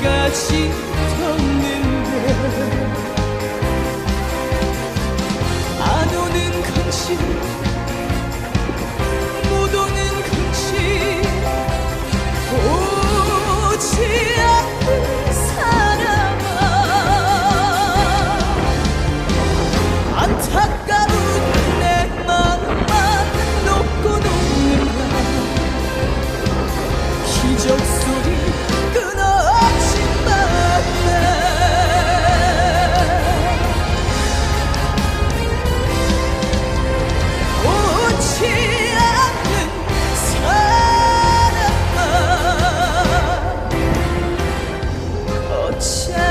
끝까지 는데, 안 오는 건지 못 오는 건지 오지 않는 사람, 안타까운 내 마음만 놓고 녹는다 기적 소리 끊어 前